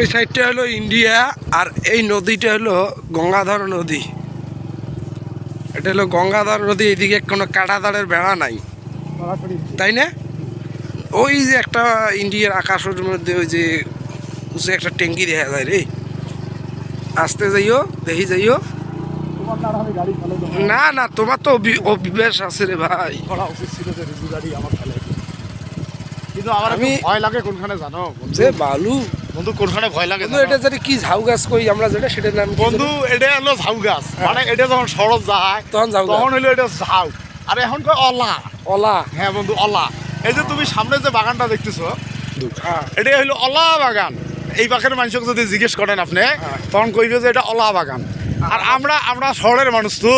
ওই সাইডটা হলো ইন্ডিয়া আর এই নদীটা হলো গঙ্গাধর নদী। এটা হলো গঙ্গাধর নদী এদিকে কোনো কাটাতারের বেড়া নাই। তাই না? ওই যে একটা ইন্ডিয়ার আকাশের মধ্যে ওই যে উঁচু একটা ট্যাঙ্কি দেখা যায় রে। আসতে যাইও দেখি যাইও। না গাড়ি না না তোমার তো অভি- অভ্যাস আছে রে ভাই। কিন্তু আমার আমি- আমি ভয় লাগে কোনখানে জানো যে বালু। বন্ধু কোনখানে ভয় লাগে বন্ধু এটা যদি কি ঝাউ গাছ কই আমরা যেটা সেটার নাম বন্ধু এটা হলো ঝাউ গাছ। মানে এটা যখন সরজ যায় তখন ঝাউ তখন হলো এটা ঝাউ। আর এখন কয় অলা। অলা। হ্যাঁ বন্ধু অলা। এই যে তুমি সামনে যে বাগানটা দেখতেছো হ্যাঁ। এটা হলো অলা বাগান। এই বাগানের মানুষকে যদি জিজ্ঞেস করেন আপনি হ্যাঁ। তখন কইবে যে এটা অলা বাগান। আর আমরা আমরা শহরের মানুষ তো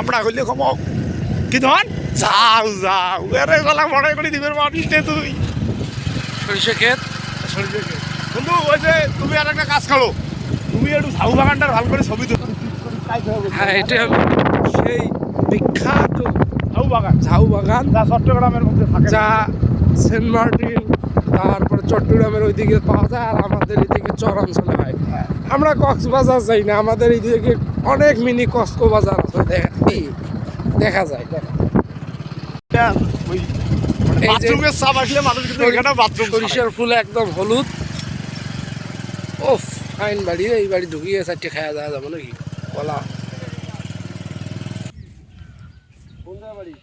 আমরা কইলে কম। কি ধন যাও যাও এরে গলা মনে করে দিবেন মানুষ তুই। সরিষা ক্ষেত। বন্ধু ওই যে তুমি আর একটা কাজ করো। তুমি একটু ঝাউ বাগানটার ভালো করে ছবি তুলো। হ্যাঁ এটা হলো সেই বিখ্যাত ঝাউ বাগান। ঝাউ বাগান। যা চট্টগ্রামের মধ্যে থাকে। যা সেন্ট মার্টিন তারপরে চট্টগ্রামের ওইদিকে পাওয়া যায় আর আমাদের এদিকে চরাঞ্চলে হয়। আমরা কক্সবাজার যাই না আমাদের এইদিকে অনেক মিনি কস্কো বাজার আছে দেখা দেখা যায়। ওই এই যে- সরিষার ফুল একদম হলুদ। ও ফাইন বাড়ি এই বাড়ি ঢুকিয়ে চারটে খাওয়া যাওয়া যাব নাকি? কলা। কোন বাড়ি